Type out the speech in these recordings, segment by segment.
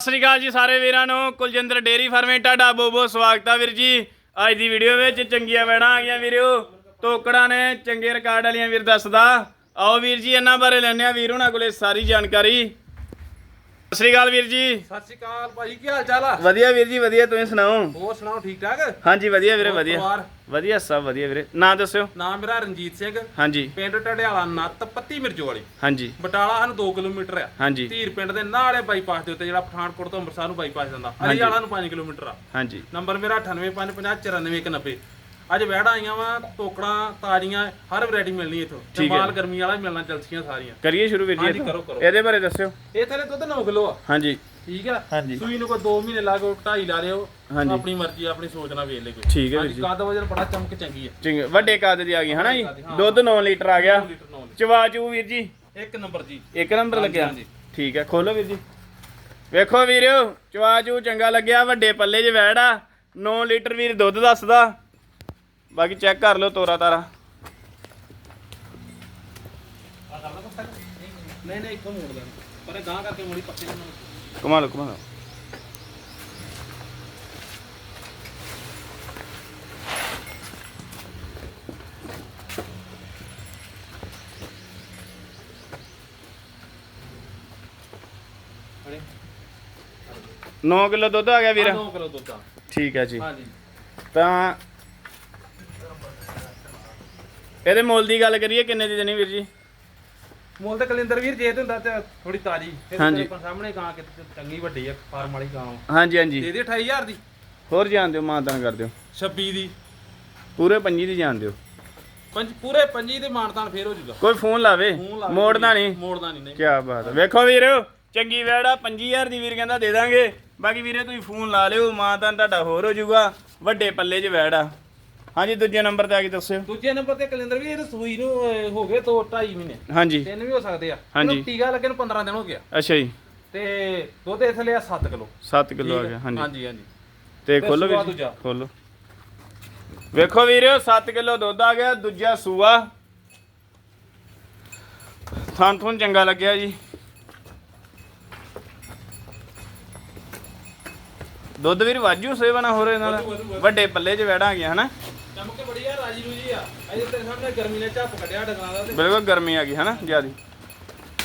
ਸਤਿ ਸ੍ਰੀ ਅਕਾਲ ਜੀ ਸਾਰੇ ਵੀਰਾਂ ਨੂੰ। ਕੁਲਜਿੰਦਰ ਡੇਰੀ ਫਾਰਮੇ ਤੁਹਾਡਾ ਬਹੁਤ ਬਹੁਤ ਸਵਾਗਤ ਆ ਵੀਰ ਜੀ। ਅੱਜ ਦੀ ਵੀਡੀਓ ਵਿੱਚ ਚੰਗੀਆਂ ਵੈੜਾਂ ਆ ਗਈਆਂ ਵੀਰੋ। ਟੋਕੜਾ ਨੇ ਚੰਗੇ ਰਿਕਾਰਡ ਵਾਲੀਆਂ ਵੀਰ ਦੱਸਦਾ। ਆਓ ਵੀਰ ਜੀ, ਇਹਨਾਂ ਬਾਰੇ ਲੈਣੇ ਆ ਵੀਰ ਉਹਨਾਂ ਕੋਲੇ ਸਾਰੀ ਜਾਣਕਾਰੀ। ਸਤਿ ਸ੍ਰੀ ਅਕਾਲ ਵੀਰ ਜੀ। ਸਤਿ ਸ਼੍ਰੀ ਅਕਾਲ ਭਾਈ ਕੀ ਹਾਲ ਚਾਲ ਆ? ਵਧੀਆ ਵੀਰ ਜੀ ਵਧੀਆ ਤੁਸੀਂ ਸੁਣਾਓ? ਹੋਰ ਸੁਣਾਓ ਠੀਕ ਠਾਕ? ਹਾਂਜੀ ਵਧੀਆ ਵੀਰੇ ਹੋਰ ਵਧੀਆ। ਪਰਿਵਾਰ? ਵਧੀਆ ਸਭ ਵਧੀਆ ਵੀਰੇ। ਨਾਂ ਦੱਸਿਓ। ਨਾਮ ਮੇਰਾ ਰਣਜੀਤ ਸਿੰਘ। ਹਾਂਜੀ। ਪਿੰਡ ਟੜਿਆਲਾ ਨੱਤ ਪੱਤੀ ਮਿਰਜੋ ਵਾਲੀ। ਹਾਂਜੀ। ਬਟਾਲਾ ਸਾਨੂੰ 2 ਕਿਲੋਮੀਟਰ ਆ। ਹਾਂਜੀ। ਧੀਰ ਪਿੰਡ ਦੇ ਨਾਲੇ ਬਾਈਪਾਸ ਦੇ ਉੱਤੇ ਜਿਹੜਾ ਪਠਾਨਕੋਟ ਤੋਂ ਅੰਮ੍ਰਿਤਸਰ ਨੂੰ ਬਾਈਪਾਸ ਜਾਂਦਾ। ਹਾਂਜੀ। ਅਲੀ ਵਾਲਾ ਨੂੰ 5 ਕਿਲੋਮੀਟਰ ਆ। ਹਾਂਜੀ। ਨੰਬਰ ਮੇਰਾ 9855949190 ਅੱਜ ਵਹਿੜਾ ਆਈਆਂ ਵਾ ਟੋਕੜਾਂ ਤਾਜ਼ੀਆਂ ਹਰ ਵੈਰਾਈਟੀ ਮਿਲਣੀ ਇੱਥੋਂ। ਤੇ ਠੀਕ ਹੈ। ਮਾਲ ਗਰਮੀ ਵਾਲਾ ਵੀ ਮਿਲਣਾ ਜਲਸੀਆਂ ਸਾਰੀਆਂ। ਕਰੀਏ ਸ਼ੁਰੂ ਵੀਰ ਜੀ ਹਾਂਜੀ? ਕਰੋ, ਕਰੋ। ਇਹਦੇ ਬਾਰੇ ਦੱਸਿਓ। ਇਹ ਥਲੇ ਦੁੱਧ 9 ਕਿਲੋ ਆ। ਹਾਂਜੀ। ਠੀਕ ਆ? ਹਾਂਜੀ। ਸੂਈ ਨੂੰ ਕੋਈ 2 ਮਹੀਨੇ ਲਾ ਕੇ ਢਾਈ ਲਾ ਹਾਂਜੀ। ਆਪਣੀ ਮਰਜ਼ੀ ਆਪਣੀ ਸੋਚ ਨਾਲ ਵੇਚ ਲੈ ਕੋਈ। ਠੀਕ ਹੈ ਵੀਰ ਜੀ। ਕੱਦ ਵਜਨ ਬੜਾ ਚਮਕ ਚੰਗੀ ਆ। ਚੰਗੇ। ਵੱਡੇ ਕੱਦ ਦੀ ਆ ਗਈ ਹਨਾ ਜੀ। ਦੁੱਧ 9 ਲੀਟਰ ਆ ਗਿਆ। 2 ਲੀਟਰ ਨੌ ਚਵਾ ਚੂ ਵੀਰ ਜੀ। ਲੀਟਰ। ਇੱਕ ਨੰਬਰ ਜੀ। ਇੱਕ ਨੰਬਰ ਲੱਗਿਆ। ਹਾਂਜੀ। ਠੀਕ ਹੈ ਖੋਲੋ ਵੀਰ ਜੀ। ਵੇਖੋ ਵੀਰਿਓ ਚਵਾ ਚੂ ਚੰਗਾ ਲੱਗਿਆ ਵੱਡੇ ਪੱਲੇ 'ਚ ਵੈੜ ਆ। 9 ਲੀਟਰ ਵੀਰ ਦੁੱਧ ਦੱਸਦਾ। ਬਾਕੀ ਚੈੱਕ ਕਰ ਲਓ ਤੋਰਾ ਤਾਰਾ ਨਹੀਂ ਨਹੀਂ ਇੱਥੋਂ ਮੋੜ ਦੇਣਾ ਪਰ ਇਹ ਗਾਂ ਕਰਕੇ ਮੋੜੀ ਪੱਕੇ ਨੂੰ ਕਮਾ ਲਓ ਕਮਾ ਲਓ ਅਰੇ 9 ਕਿਲੋ ਦੁੱਧ ਆ ਗਿਆ ਵੀਰ 2 ਕਿਲੋ ਦੁੱਧ ਆ ਠੀਕ ਹੈ ਜੀ ਹਾਂਜੀ ਤਾਂ ਇਹਦੇ ਮੁੱਲ ਦੀ ਗੱਲ ਕਰੀਏ ਕਿੰਨੇ ਦੀ ਦੇਣੀ ਵੀਰ ਜੀ? ਮੁੱਲ ਤੇ ਕਲਿੰਦਰ ਵੀਰ ਜੇ ਤੇ ਹੁੰਦਾ ਤੇ ਥੋੜੀ ਤਾਜੀ। ਫਿਰ ਹਾਂਜੀ। ਤੇਰੇ ਸਾਹਮਣੇ ਗਾਂ ਕਿ ਚੰਗੀ ਵੱਡੀ ਆ ਫਾਰਮ ਵਾਲੀ ਗਾਂ ਵਾ। ਹਾਂਜੀ ਹਾਂਜੀ। ਦੇ ਦੇ 28000 ਦੀ। ਹੋਰ ਜਾਣ ਦਿਓ ਮਾਨਤਾਨ ਕਰ ਦਿਓ। 26 ਦੀ। ਪੂਰੇ 25 ਦੀ ਜਾਣ ਦਿਓ। ਪੰਜ ਪੂਰੇ 25 ਦੇ ਮਾਨਤਾਨ ਫੇਰ ਹੋ ਜੂਗਾ। ਕੋਈ ਫੋਨ ਲਾਵੇ? ਫੋਨ ਲਾ ਨਹੀਂ। ਮੋੜਦਾ ਨਹੀਂ ਨਹੀਂ। ਕੀ ਬਾਤ ਹੈ। ਵੇਖੋ ਵੀਰ ਚੰਗੀ ਵੈੜਾ 25000 ਦੀ ਵੀਰ ਕਹਿੰਦਾ ਦੇ ਦਾਂਗੇ। ਬਾਕੀ ਵੀਰੇ ਤੁਸੀਂ ਫੋਨ ਲਾ ਲਿਓ ਮਾਂ ਤਾਂ ਤੁਹਾਡਾ ਹੋਰ ਹੋ ਜਾਊਗਾ ਵੱਡੇ ਪੱਲੇ 'ਚ ਵੈੜਾ ਹਾਂਜੀ ਦੂਜੇ ਨੰਬਰ ਤੇ ਆ ਕੇ ਦੱਸਿਓ। ਦੂਜੇ ਨੰਬਰ ਤੇ ਕਲਿੰਦਰ ਵੀਰ ਸੂਈ ਨੂੰ ਅਹ, ਹੋ ਗਏ 2 2.5 ਮਹੀਨੇ। ਹਾਂਜੀ। ਤਿੰਨ ਵੀ ਹੋ ਸਕਦੇ ਆ। ਹਾਂਜੀ। ਇਹਨੂੰ ਟੀਕਾ ਲੱਗੇ ਨੂੰ 15 ਦਿਨ ਹੋ ਗਿਆ। ਅੱਛਾ ਜੀ। ਤੇ ਦੁੱਧ ਇਸ ਲਿਆ 7 ਕਿਲੋ। 7 ਕਿਲੋ ਆ ਗਿਆ ਹਾਂਜੀ। ਹਾਂਜੀ ਹਾਂਜੀ। ਤੇ ਖੋਲੋ ਸੂਆ ਵੀਰ ਦੂਜਾ। ਖੋਲੋ। ਵੇਖੋ ਵੀਰਿਓ 7 ਕਿਲੋ ਦੁੱਧ ਆ ਗਿਆ ਦੂਜਾ ਸੂਆ। ਥਾਂ ਥੁਣ ਚੰਗਾ ਲੱਗਿਆ ਜੀ। ਦੁੱਧ ਵੀਰ ਵਾਜੂ ਸੇਵਨਾ ਹੋ ਰਿਹਾ ਨਾਲ। ਵੱਡੇ ਪੱਲੇ 'ਚ ਵੈੜਾ ਆ ਗਿਆ ਹਨਾ? ਚਮਕ ਬੜੀ ਆ ਰਾਜੀ ਰੂਜੀ ਆ। ਅਜੇ ਤੇਰੇ ਸਾਹਮਣੇ ਗਰਮੀ ਨੇ ਝੱਪ ਕੱਢਿਆ ਡੰਗਰਾਂ ਦਾ ਤੇ ਬਿਲਕੁਲ ਗਰਮੀ ਆ ਗਈ ਹਨਾ ਜਿਆਦੀ।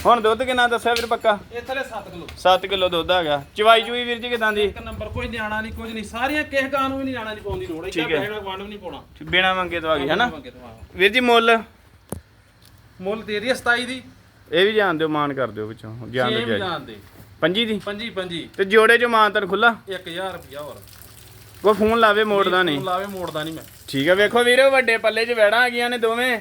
ਹੁਣ ਦੁੱਧ ਕਿੰਨਾ ਦੱਸਿਆ ਵੀਰ ਪੱਕਾ? ਇਹ ਥਲੇ 7 ਕਿਲੋ। 7 ਕਿਲੋ ਦੁੱਧ ਆ ਗਿਆ। ਚਵਾਈ ਚੂਈ ਵੀਰ ਜੀ ਕਿਦਾਂ ਦੀ? ਇੱਕ ਨੰਬਰ ਕੋਈ ਨਿਆਣਾ ਨਹੀਂ ਕੁਝ ਨਹੀਂ ਸਾਰੀਆਂ ਕਿਸੇ ਨੂੰ ਵੀ ਨਹੀਂ ਪਾਉਣ ਦੀ ਲੋੜ। ਠੀਕ ਹੈ। ਪੈਸੇ ਨਾਲ ਵੰਡ ਵੀ ਨਹੀਂ ਪਾਉਣਾ। ਬਿਨਾ ਮੰਗੇ ਤੋਂ ਆ ਗਈ ਹਨਾ? ਮੰਗੇ ਤੋਂ। ਵੀਰ ਜੀ ਮੁੱਲ? ਮੁੱਲ ਦੇ ਦੀ 27 ਦੀ। ਇਹ ਵੀ ਜਾਣ ਦਿਓ ਮਾਨ ਕਰ ਦਿਓ ਵਿੱਚੋਂ। ਜਾਣ ਸੇਮ ਦਿਓ ਜਾਣ ਦੇ। ਪੰਜੀ ਦੀ? ਪੰਜੀ ਪੰਜੀ। ਤੇ ਜੋੜੇ 'ਚ ਮਾਨ ਤਨ ਖੁੱਲਾ 1000 ਰੁਪਿਆ ਹੋਰ। ਕੋਈ ਫੋਨ ਲਾਵੇ ਮੋੜਦਾ ਨਹੀਂ। ਫੋਨ ਲਾਵੇ ਮੋੜਦਾ ਨਹੀਂ ਮੈਂ। ਠੀਕ ਹੈ ਵੇਖੋ ਵੀਰੇ ਵੱਡੇ ਪੱਲੇ 'ਚ ਵੈੜਾਂ ਆ ਗਈਆਂ ਨੇ ਦੋਵੇਂ।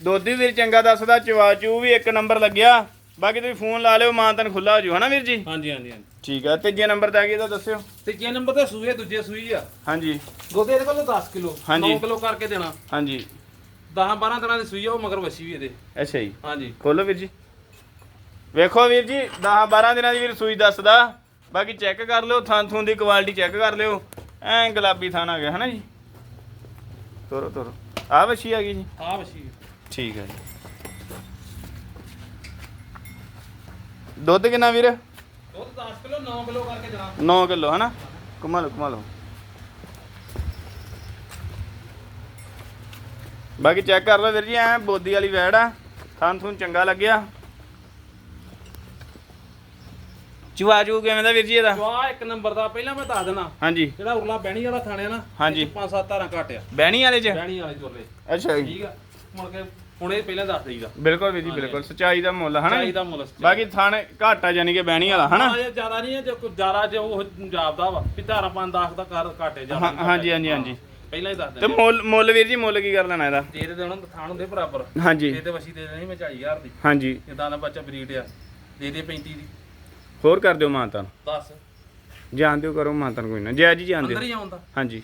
ਵੀ ਵੀਰ ਚੰਗਾ ਦੱਸਦਾ ਚਵਾਚੂ ਵੀ ਇੱਕ ਨੰਬਰ ਲੱਗਿਆ। ਬਾਕੀ ਤੁਸੀਂ ਫੋਨ ਲਾ ਲਿਓ ਮਾਨ ਤਨ ਖੁੱਲਾ ਹੋ ਜੂ ਹਨਾ ਵੀਰ ਜੀ? ਹਾਂਜੀ ਹਾਂਜੀ ਹਾਂਜੀ। ਠੀਕ ਹੈ ਤੀਜੇ ਨੰਬਰ ਤੇ ਆ ਗਈ ਤਾਂ ਦੱਸਿਓ। ਤੀਜੇ ਨੰਬਰ ਤੇ ਸੂਏ ਦੂਜੇ ਸੂਈ ਆ। ਹਾਂਜੀ। ਦੁੱਧ ਇਹਦੇ ਕੋਲ 10 ਕਿਲੋ ਹਾਂਜੀ। 9 ਕਿਲੋ ਕਰਕੇ ਦੇਣਾ। ਹਾਂਜੀ। 10 12 ਦਿਨਾਂ ਦੀ ਸੂਈ ਆ ਉਹ ਮਗਰ ਵਸੀ ਵੀ ਇਹਦੇ। ਅੱਛਾ ਜੀ। ਹਾਂਜੀ। ਖੋਲੋ ਵੀਰ ਜੀ। ਵੇਖੋ ਵੀਰ ਜੀ 10 12 ਦਿਨਾਂ ਦੀ ਵੀਰ ਸੂਈ ਦੱਸਦਾ। ਬਾਕੀ ਚੈੱਕ ਕਰ ਲਿਓ ਥਾਂ ਥੂੰ ਦੀ ਕੁਆਲਿਟੀ ਚੈੱਕ ਕਰ ਲਿਓ। ਐਂ ਗੁਲਾਬੀ ਥਾਂ ਆ ਗਿਆ ਹਨਾ ਜੀ? ਤੋਰੋ ਤੋਰੋ। ਆ ਵਛੀ ਆ ਗਈ ਜੀ? ਆ ਵਸੀ ਠੀਕ ਹੈ ਜੀ। ਦੁੱਧ ਕਿੰਨਾ ਵੀਰ? ਦੁੱਧ 10 ਕਿਲੋ 9 ਕਿਲੋ ਕਰਕੇ ਦੇਣਾ 9 ਕਿਲੋ ਹਨਾ? ਲਓ ਘੁਮਾ ਲਓ। ਬਾਕੀ ਚੈੱਕ ਕਰ ਲਓ ਵੀਰ ਜੀ ਐ ਬੋਦੀ ਵਾਲੀ ਵੈੜ ਆ। ਥਾਂ ਥੂੰ ਚੰਗਾ ਲੱਗਿਆ। ਚੂਆ ਚੂ ਕਿਵੇਂ ਦਾ ਵੀਰ ਜੀ ਇਹਦਾ? ਆ ਇੱਕ ਨੰਬਰ ਦਾ ਪਹਿਲਾਂ ਮੈਂ ਦੱਸ ਦੇਣਾ ਹਾਂਜੀ। ਜਿਹੜਾ ਉਰਲਾ ਬਹਿਣੀ ਵਾਲਾ ਥਾਣਿਆ ਨਾ ਹਾਂਜੀ। ਪੰਜ ਸੱਤ ਧਾਰਾਂ ਘਟਿਆ। ਬਹਿਣੀ ਵਾਲੇ ਚ? ਬਹਿਣੀ ਵਾਲੇ ਚੋਲੇ। ਅੱਛਾ ਜੀ। ਠੀਕ ਆ। ਮੁੜ ਕੇ ਹੁਣ ਇਹ ਪਹਿਲਾਂ ਦੱਸ ਦੇਈਦਾ। ਬਿਲਕੁਲ ਵੀਰ ਜੀ ਬਿਲਕੁਲ। ਸਚਾਈ ਦਾ ਮੁੱਲ ਹਨਾ ਜੀ? ਚਾਹੀਦਾ ਮੁੱਲ ਬਾਕੀ ਥਾਣ ਘਾਟਾ ਯਾਨੀ ਕਿ ਬਹਿਣੀ ਵਾਲਾ ਹਨਾ? ਹਾਂ ਜ਼ਿਆਦਾ ਨਹੀਂ ਹੈ ਜੇ ਕੋਈ ਜ਼ਿਆਦਾ ਜੇ ਉਹ ਜਾਪਦਾ ਵਾ ਵੀ ਧਾਰਾਂ ਪੰਜ 10 ਦਾ ਕਰ ਘਾਟੇ ਨਹੀਂ ਹਾਂਜੀ। ਹਾਂਜੀ, ਹਾਂਜੀ। ਪਹਿਲਾਂ ਹੀ ਦੱਸ ਤੇ ਦਿੰਦੇ ਮੁੱਲ ਮੁੱਲ ਵੀਰ ਜੀ ਮੁੱਲ ਕੀ ਕਰ ਲੈਣਾ ਇਹਦਾ? ਤੇਰੇ ਦੇ ਉਹਨਾਂ ਦੇ ਥਾਣ ਹੁੰਦੇ ਬਰਾਬਰ। ਹਾਂਜੀ। ਇਹ ਤੇ ਵਸੀ ਦੇ ਦੇਣੀ ਮੈਂ 40000 ਦੀ। ਹਾਂਜੀ। ਜਿੱਦਾਂ ਦਾ ਬੱਚਾ ਬਰੀਡ ਆ ਦੇ ਦੇ 35 ਦੀ। ਹੋਰ ਕਰ ਦਿਓ ਮਾਨਤਾਂ 10 ਜਾਣ ਦਿਓ ਕਰੋ ਮਾਨਤਾਂ ਕੋਈ ਨਾ। ਜੈ ਜੀ ਜਾਣ ਅੰਦਰ ਦਿਓ ਹੀ ਆਉਂਦਾ ਹਾਂਜੀ।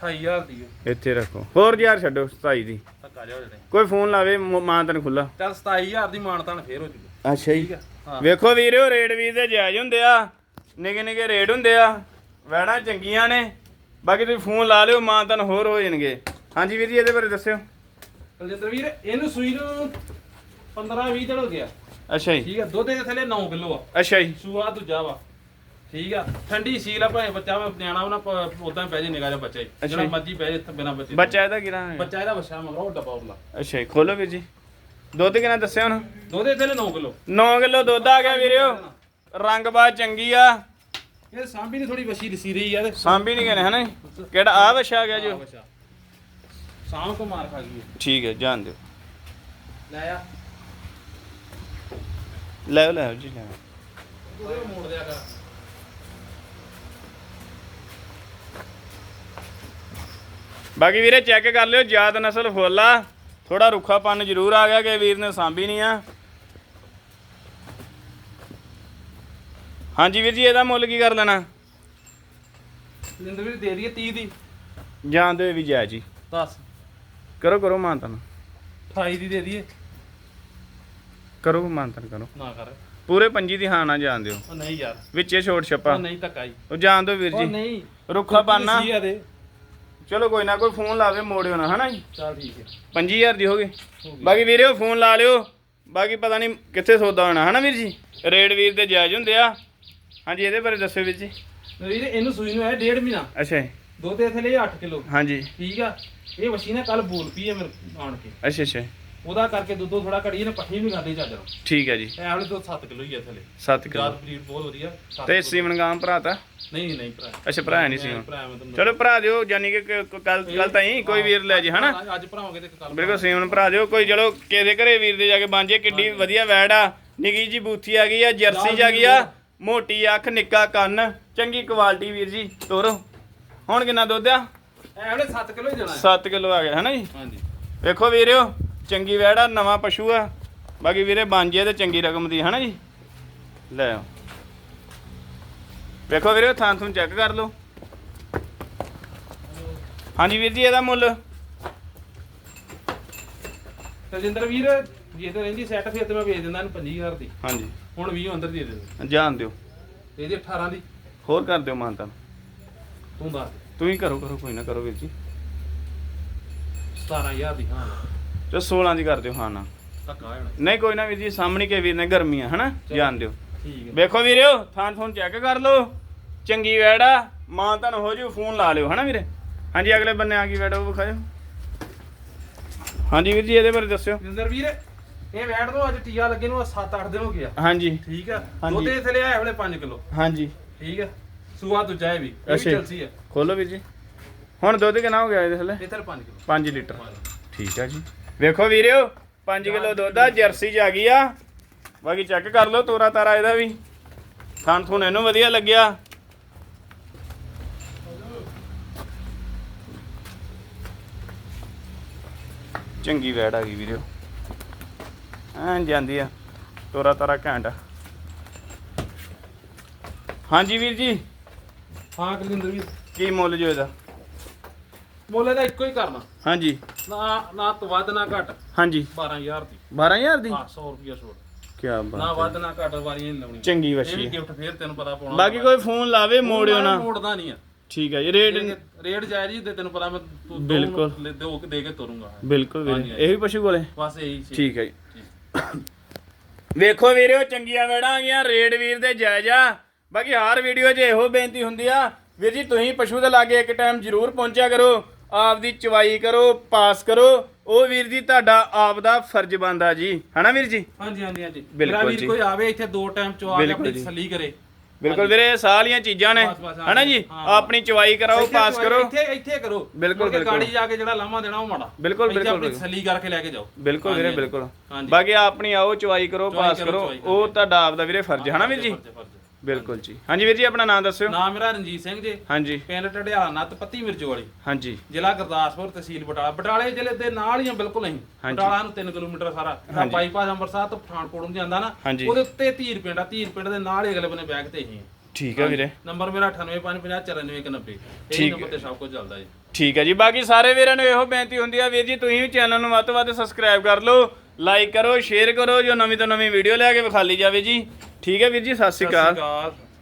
28000 ਦੀ। ਇੱਥੇ ਰੱਖੋ। ਹੋਰ ਯਾਰ ਛੱਡੋ 27 ਦੀ। ਧੱਕਾ ਹੋ ਜਾਣਾ। ਕੋਈ ਫੋਨ ਲਾਵੇ ਮਾਨਤਾਂ ਖੁੱਲਾ ਚੱਲ 27000 ਦੀ ਮਾਨਤਾਨ ਫੇਰ ਹੋ ਜੂਗਾ। ਅੱਛਾ ਹਾਂ। ਵੇਖੋ ਵੀਰੋ ਰੇਟ ਵੀ ਤੇ ਜਾਇਜ਼ ਹੁੰਦੇ ਆ। ਨਿੱਕੇ ਨਿੱਕੇ ਰੇਟ ਹੁੰਦੇ ਆ। ਵੈੜਾਂ ਚੰਗੀਆਂ ਨੇ। ਬਾਕੀ ਤੁਸੀਂ ਫੋਨ ਲਾ ਲਿਓ ਮਾਨਤਾਂ ਹੋਰ ਹੋ ਜਾਣਗੇ। ਹਾਂਜੀ ਵੀਰ ਜੀ ਇਹਦੇ ਬਾਰੇ ਦੱਸਿਓ। ਕੁਲਜਿੰਦਰ ਵੀਰ ਇਹਨੂੰ ਸੂਈ ਨੂੰ 15 20 ਦਿਨ ਹੋ ਗਿਆ। ਅੱਛਾ ਜੀ। ਠੀਕ ਆ ਦੁੱਧ ਦੇ ਥੱਲੇ 9 ਕਿਲੋ ਆ। ਅੱਛਾ ਜੀ। ਸੂਆ ਦੂਜਾ ਵਾ। ਠੀਕ ਆ ਠੰਡੀ ਸੀਲ ਆ ਭਾਵੇਂ ਬੱਚਾ ਵਾ ਨਿਆਣਾ ਉਹਨਾਂ ਉਦਾਂ ਪੈ ਜੇ ਨਿਗਾਹ ਜਿਹਾ ਬੱਚਾ ਹੀ ਜਿਹੜਾ। ਮਰਜ਼ੀ ਪੈ ਜੇ ਇੱਥੇ ਬਿਨਾ ਬੱਚੇ। ਬੱਚਾ ਇਹਦਾ ਕਿਹੜਾ ਹੈ? ਬੱਚਾ ਇਹਦਾ ਵਛਾ ਮਗਰ ਡੱਬਾ ਉਰਲਾ ਅੱਛਾ ਜੀ, ਖੋਲੋ ਵੀਰ ਜੀ। ਦੁੱਧ ਕਿੰਨਾ ਦੱਸਿਆ ਹੁਣ? ਦੁੱਧ ਇਹਦੇ ਲਈ 9 ਕਿਲੋ। 9 ਕਿਲੋ ਦੁੱਧ ਆ ਗਿਆ ਵੀਰਿਓ। ਰੰਗ ਬਾਤ ਚੰਗੀ ਆ। ਇਹ ਸਾਂਭੀ ਦੀ ਥੋੜੀ ਵਛੀ ਲਸੀ ਰਹੀ ਆ ਤੇ ਸਾਂਭੀ ਨਹੀਂ ਕਹਿੰਦੇ ਹਨਾ? ਕਿਹੜਾ ਆ ਵਛਾ ਆ ਗਿਆ ਜੋ ਸਾਂਭ ਕੋ ਮਾਰ ਖਾ ਗਈ। ਠੀਕ ਹੈ ਜਾਣ ਦਿਓ। ਲੈ ਆ। ਲੈ ਲੈ ਜੀ ਲੈ ਆਓ। ਉਹਦੇ ਮੋੜ ਦਿਆ ਕਰ ਬਾਕੀ ਵੀਰੇ ਚੈੱਕ ਕਰ ਲਿਓ ਜਾਤ ਨਸਲ ਫੁੱਲ ਆ। ਥੋੜਾ ਰੁੱਖਾਪਨ ਜ਼ਰੂਰ ਆ ਗਿਆ ਕਿ ਵੀਰ ਨੇ ਸਾਂਭੀ ਨਹੀਂ ਆ। ਹਾਂਜੀ ਵੀਰ ਜੀ ਇਹਦਾ ਮੁੱਲ ਕੀ ਕਰ ਲੈਣਾ? ਜਿੰਦ ਵੀ ਦੇ ਦਈਏ 30 ਦੀ। ਜਾਣ ਦਿਓ ਇਹ ਵੀ ਜਾਇਜ਼ ਜੀ 10 ਕਰੋ ਕਰੋ ਮਾਨਤਨ। 28 ਦੀ ਦੇ ਦਈਏ। ਕਰੋ ਮਾਨਤਨ ਕਰੋ। ਨਾ ਕਰ। ਪੂਰੇ ਪੰਜੀ ਦੀ ਹਾਂ ਨਾ ਜਾਣ ਦਿਓ। ਉਹ ਨਹੀਂ ਯਾਰ। ਵਿੱਚੇ ਛੋਟ ਛੱਪਾ। ਉਹ ਨਹੀਂ ਧੱਕਾ ਜੀ। ਉਹ ਜਾਣ ਦਿਓ ਵੀਰ ਉਹ ਜੀ। ਨਹੀਂ। ਰੁੱਖਾਪਨ ਆ ਸੀ ਆ ਦੇ? ਚਲੋ ਕੋਈ ਨਾ ਕੋਈ ਫੋਨ ਲਾਵੇ ਮੋੜਿਓ ਨਾ ਹਨਾ ਜੀ? ਚੱਲ ਠੀਕ ਹੈ। 5000 ਦੀ ਹੋ ਗਈ। ਹੋ ਗਈ। ਬਾਕੀ ਵੀਰੇ ਫੋਨ ਲਾ ਲਿਓ। ਬਾਕੀ ਪਤਾ ਨਹੀਂ ਕਿੱਥੇ ਸੌਦਾ ਹੋਣਾ ਹਨਾ ਵੀਰ ਜੀ? ਰੇਡ ਵੀਰ ਦੇ ਜਾਇਜ਼ ਹੁੰਦੇ ਆ। ਹਾਂਜੀ ਇਹਦੇ ਬਾਰੇ ਦੱਸਿਓ ਵੀਰ ਜੀ। ਵੀਰ ਇਹਨੂੰ ਸੂਈ ਨੂੰ ਹੈ ਡੇਢ ਮਹੀਨਾ। ਅੱਛਾ ਜੀ, ਦੁੱਧ ਇੱਥੇ ਲਈ 8 ਕਿਲੋ। ਹਾਂਜੀ। ਠੀਕ ਆ। ਇਹ ਵਛੀ ਨੇ ਕੱਲ ਬੋਲ ਪਈ ਹੈ ਮੇਰੇ ਆਣ ਕੇ। ਅੱਛਾ ਅੱਛਾ। ਉਹਦਾ ਕਰਕੇ ਦੁੱਧੋ ਥੋੜਾ ਘੜੀ ਇਹਨੇ ਪੱਠੀ ਵੀ ਖਾਦੀ ਚੱਜ ਨਾਲ। ਠੀਕ ਹੈ ਜੀ। ਇਹ ਵਾਲੇ ਦੁੱਧ 7 ਕਿਲੋ ਹੀ ਆ ਥਲੇ। 7 ਕਿਲੋ। ਜਾਤ ਬਰੀਡ ਬਹੁਤ ਵਧੀਆ। ਸੱਤ ਤੇ ਕਿੱਲੋ। ਸੀਮਨ ਭਰਾ ਤਾ? ਨਹੀਂ ਨਹੀਂ ਭਰਾ। ਅੱਛਾ ਭਰਾ ਨਹੀਂ ਸੀ ਮੈਂ ਭਰਾ ਮੈਂ ਤੁਹਾਨੂੰ ਚਲੋ ਭਰਾ ਦਿਓ ਯਾਨੀ ਕਿ ਕੱਲ ਕੱਲ ਤਾਈਂ ਕੋਈ ਵੀਰ ਲੈ ਜੇ ਹਨਾ? ਹਾਂ, ਅੱਜ ਭਰਾਵਾਂਗੇ ਤੇ ਕੱਲ ਬਿਲਕੁਲ ਸੀਮਨ ਭਰਾ ਦਿਓ। ਕੋਈ ਚਲੋ ਕਿਸੇ ਘਰੇ ਵੀਰ ਦੇ ਜਾ ਕੇ ਬਾਂਝੇ ਕਿੱਡੀ ਵਧੀਆ ਵੈੜ ਆ। ਨਿੱਕੀ ਜੀ ਬੂਥੀ ਆ ਗਈ ਆ ਜਰਸੀ ਜਾ ਗਈ ਆ। ਮੋਟੀ ਅੱਖ ਨਿੱਕਾ ਕੰਨ। ਚੰਗੀ ਕੁਆਲਿਟੀ ਵੀਰ ਜੀ ਤੋਰੋ। ਹੁਣ ਕਿੰਨਾ ਦੁੱਧ ਆ? ਵਾਲੇ 7 ਕਿਲੋ ਹੀ ਹੈ। 7 ਕਿਲੋ ਆ ਗਿਆ ਹਨਾ ਜੀ? ਹਾਂਜੀ। ਵੇਖੋ ਵੀਰਿਓ ਚੰਗੀ ਵੈੜ ਨਵਾਂ ਪਸ਼ੂ ਆ। ਬਾਕੀ ਵੀਰੇ ਬਾਂਝੇ ਤੇ ਚੰਗੀ ਰਕਮ ਦੀ ਹਨਾ ਜੀ? ਲੈ ਆਓ। ਵੇਖੋ ਵੀਰੇ ਥਾਂ ਥੂੰ ਚੈੱਕ ਕਰ ਲਓ। ਹਾਂਜੀ ਵੀਰ ਜੀ ਇਹਦਾ ਮੁੱਲ? ਤਜਿੰਦਰ ਵੀਰ ਜੇ ਤੇ ਰਹਿੰਦੀ ਸੈੱਟ ਫਿਰ ਤੇ ਮੈਂ ਵੇਚ ਦਿੰਦਾ ਇਹਨੂੰ 25000 ਦੀ। ਹਾਂਜੀ। ਹੁਣ 20 ਅੰਦਰ ਦੇ ਦੇ। ਜਾਣ ਦਿਓ। ਇਹਦੀ 18 ਦੀ। ਹੋਰ ਕਰ ਦਿਓ ਮਾਨਤਾ ਤੂੰ ਦੱਸ। ਤੂੰ ਹੀ ਕਰੋ ਕਰੋ ਕੋਈ ਨਾ ਕਰੋ ਵੀਰ ਜੀ। 17000 ਦੀ ਹਾਂ। ਤੇ 16 ਦੀ ਕਰ ਦਿਓ ਹਾਂ ਨਾ। ਧੱਕਾ ਨਹੀਂ ਕੋਈ ਨਾ ਵੀਰ ਜੀ ਸਾਹਮਣੇ ਕੇ ਵੀਰ ਨੇ ਗਰਮੀਆਂ ਹਨਾ? ਜਾਣ ਦਿਓ। ਠੀਕ ਹੈ। ਵੇਖੋ ਵੀਰਿਓ ਥਾਂ ਥੂੰ ਚੈੱਕ ਕਰ ਲਓ। ਚੰਗੀ ਵੈੜ ਆ। ਮਾਂ ਤੁਹਾਨੂੰ ਹੋ ਜੂ ਫੋਨ ਲਾ ਲਿਓ ਹਨਾ ਵੀਰੇ? ਹਾਂਜੀ ਅਗਲੇ ਬੰਨੇ ਆ ਗਈ ਵੈੜ ਉਹ ਵਿਖਾਇਓ। ਹਾਂਜੀ ਵੀਰ ਜੀ ਇਹਦੇ ਬਾਰੇ ਦੱਸਿਓ। ਤਜਿੰਦਰ ਵੀਰ ਇਹ ਵੈਟ ਤੋਂ ਅੱਜ ਟੀਆ ਲੱਗੇ ਨੂੰ 7-8 ਦਿਨ ਹੋ ਗਿਆ ਹਾਂਜੀ। ਠੀਕ ਆ। ਦੁੱਧ ਇੱਥੇ ਲਿਆ ਹਲੇ 5 ਕਿਲੋ। ਹਾਂਜੀ। ਠੀਕ ਆ? ਸੂਆ ਦੂਜਾ ਹੈ ਵੀ ਇਹ ਵੀ। ਚਲਸੀ ਆ। ਖੋਲੋ ਵੀਰ ਜੀ। ਹੁਣ ਦੁੱਧ ਕਿੰਨਾ ਹੋ ਗਿਆ ਇਹਦੇ ਥੱਲੇ? ਇੱਥੇ 5 ਕਿਲੋ। 5 ਲੀਟਰ। ਠੀਕ ਆ ਜੀ। ਵੇਖੋ ਵੀਰਿਓ 5 ਕਿਲੋ ਦੁੱਧ ਆ ਜਰਸੀ ਚ ਆ ਗਈ ਆ। ਬਾਕੀ ਚੈੱਕ ਕਰ ਲਓ ਤੋਰਾ ਤਾਰਾ ਇਹਦਾ ਵੀ। ਥਾਂ ਥੂਣ ਇਹਨੂੰ ਵਧੀਆ ਲੱਗਿਆ। ਚੰਗੀ ਵੈੜ ਆ ਗਈ ਵੀਰਿਓ ਐਂ ਜਾਂਦੀ ਆ ਤੋਰਾ ਤਾਰਾ ਘੈਂਟ ਆ। ਹਾਂਜੀ ਵੀਰ ਜੀ। ਹਾਂ ਕੁਲਜਿੰਦਰ ਵੀਰ। ਕੀ ਮੁੱਲ ਜੋ ਇਹਦਾ? ਮੁੱਲ ਇਹਦਾ ਇੱਕੋ ਹੀ ਕਰਨਾ। ਹਾਂਜੀ। ਨਾ ਨਾ ਤੋਂ ਵੱਧ ਨਾ ਘੱਟ। ਹਾਂਜੀ। 12000 ਦੀ। 12000 ਦੀ? ਹਾਂ 100 ਰੁਪਿਆ ਛੋੜ ਕੀ ਨਾ ਬਾਤ ਵੱਧ ਨਾ ਘੱਟ ਵਾਰੀਆਂ ਨਹੀਂ ਲਾਉਣੀਆਂ। ਚੰਗੀ ਇਹ ਵਸ਼ੀ ਵੀ ਹੈ। ਗਿਫਟ ਫੇਰ ਤੈਨੂੰ ਪਤਾ ਪਾਉਣਾ ਬਾਕੀ ਕੋਈ ਫੋਨ ਲਾਵੇ ਮੋੜਿਓ ਨਾ। ਮੋੜਦਾ ਨਹੀਂ ਆ। ਠੀਕ ਹੈ ਜੀ ਰੇਟ ਰੇਟ ਜਾਇਜ਼ ਹੀ ਤੇ ਤੈਨੂੰ ਪਤਾ ਮੈਂ ਤੂੰ ਦੋ ਬਿਲਕੁਲ। ਨੂੰ ਲੈ- ਦੋ ਕੇ ਦੇ ਕੇ ਤੁਰੂੰਗਾ। ਬਿਲਕੁਲ ਵੀਰੇ। ਹਾਂਜੀ, ਇਹੀ ਪਸ਼ੂ ਕੋਲੇ? ਬਸ ਇਹੀ ਸੀ। ਠੀਕ ਹੈ ਜੀ। ਵੇਖੋ ਵੀਰਿਓ ਚੰਗੀਆਂ ਵੇੜਾਂ ਆ ਗਈਆਂ ਰੇਡ ਵੀਰ ਦੇ ਜਾਇਜ਼ ਬਾਕੀ ਹਰ ਵੀਡੀਓ 'ਚ ਇਹੋ ਬੇਨਤੀ ਹੁੰਦੀ ਆ ਵੀਰ ਜੀ ਤੁਸੀਂ ਪਸ਼ੂ ਦੇ ਲਾਗੇ ਇੱਕ ਟਾਈਮ ਜ਼ਰੂਰ ਪਹੁੰਚਿਆ ਕਰੋ। ਆਪ ਦੀ ਚਵਾਈ ਕਰੋ ਪਾਸ ਕਰੋ ਉਹ ਵੀਰ ਜੀ ਤੁਹਾਡਾ ਆਪ ਦਾ ਫਰਜ਼ ਬਣਦਾ ਜੀ। ਹਨਾ ਵੀਰ ਜੀ? ਹਾਂਜੀ ਹਾਂਜੀ ਹਾਂਜੀ। ਬਿਲਕੁਲ ਵੀਰ ਜੀ। ਕੋਈ ਆਵੇ ਇੱਥੇ ਦੋ ਟਾਈਮ ਚ ਆ ਕੇ ਬਿਲਕੁਲ ਆਪਣੀ ਜੀ। ਤਸੱਲੀ ਕਰੇ। ਬਿਲਕੁਲ ਵੀਰੇ ਇਹ ਸਾਰੀਆਂ ਚੀਜ਼ਾਂ ਨੇ। ਬਸ, ਬਸ, ਹਾਂ ਹਨਾ ਜੀ, ਹਾਂ। ਆਪਣੀ ਚਵਾਈ ਕਰਾਓ ਇੱਥੇ ਪਾਸ ਕਰੋ। ਇੱਥੇ ਇੱਥੇ ਕਰੋ। ਬਿਲਕੁਲ, ਮੁੜ ਕੇ ਬਿਲਕੁਲ। ਗਾੜੀ ਜਾ ਕੇ ਜਿਹੜਾ ਲਾਮਾ ਦੇਣਾ ਉਹ ਮਾੜਾ। ਬਿਲਕੁਲ, ਇੱਥੇ ਬਿਲਕੁਲ, ਆਪਣੀ ਬਿਲਕੁਲ। ਤਸੱਲੀ ਕਰਕੇ ਲੈ ਕੇ ਜਾਓ। ਬਿਲਕੁਲ ਵੀਰੇ ਹਾਂਜੀ, ਬਿਲਕੁਲ। ਹਾਂਜੀ ਬਾਕੀ ਆਪਣੀ ਆਓ ਚਵਾਈ ਕਰੋ ਪਾਸ ਕਰੋ, ਉਹ ਤੁਹਾਡਾ ਆਪ ਦਾ ਵੀਰੇ ਫਰਜ਼ ਹੈ। ਹਨਾ ਵੀਰ ਜੀ? ਫਰਜ਼, ਫਰਜ਼। ਬਿਲਕੁਲ ਜੀ। ਹਾਂਜੀ ਵੀਰ ਜੀ ਆਪਣਾ ਨਾਮ ਦੱਸਿਓ। ਨਾਮ ਮੇਰਾ ਰਣਜੀਤ ਸਿੰਘ ਜੀ। ਹਾਂਜੀ। ਪਿੰਡ ਟੜਿਆਲਾ ਨੱਤ ਪੱਤੀ ਮਿਰਚ ਵਾਲੀ। ਹਾਂਜੀ। ਜ਼ਿਲ੍ਹਾ ਗੁਰਦਾਸਪੁਰ ਤਹਿਸੀਲ ਬਟਾਲਾ। ਬਟਾਲੇ ਜ਼ਿਲ੍ਹੇ ਦੇ ਨਾਲ ਹੀ ਆ ਬਿਲਕੁਲ ਅਸੀਂ। ਬਟਾਲਾ ਨੂੰ 3 ਕਿਲੋਮੀਟਰ ਸਾਰਾ। ਬਾਈਪਾਸ ਅੰਮ੍ਰਿਤਸਰ ਤੋਂ ਪਠਾਨਕੋਟ ਨੂੰ ਜਾਂਦਾ ਨਾ। ਉਹਦੇ ਉੱਤੇ ਧੀਰ ਪਿੰਡ ਆ ਧੀਰ ਪਿੰਡ ਦੇ ਨਾਲ ਹੀ ਅਗਲੇ ਬੰਨੇ ਬੈਗ ਤੇ ਹੀ ਠੀਕ ਹੈ ਵੀਰੇ। ਨੰਬਰ ਮੇਰਾ 9855949190 ਇਹ ਨੰਬਰ ਤੇ ਸਭ ਕੁਝ ਚੱਲਦਾ ਜੀ। ਠੀਕ ਹੈ ਜੀ ਬਾਕੀ ਸਾਰੇ ਵੀਰਾਂ ਨੂੰ ਇਹੋ ਬੇਨਤੀ ਹੁੰਦੀ ਆ ਵੀਰ ਜੀ ਤੁਸੀਂ ਵੀ ਚੈਨਲ ਨੂੰ ਵੱਧ ਤੋਂ ਵੱਧ ਸਬਸਕ੍ਰਾਈਬ ਕਰ ਲਓ। ਲਾਈਕ ਕਰੋ, ਸ਼ੇਅਰ ਕਰੋ, ਜੋ ਨਵੀਂ ਤੋਂ ਨਵੀਂ ਵੀਡੀਓ ਲੈ ਕੇ ਵਿਖਾਲੀ ਜਾਵੇ ਜੀ। ਠੀਕ ਹੈ ਵੀਰ ਜੀ ਸਤਿ ਸ਼੍ਰੀ ਅਕਾਲ।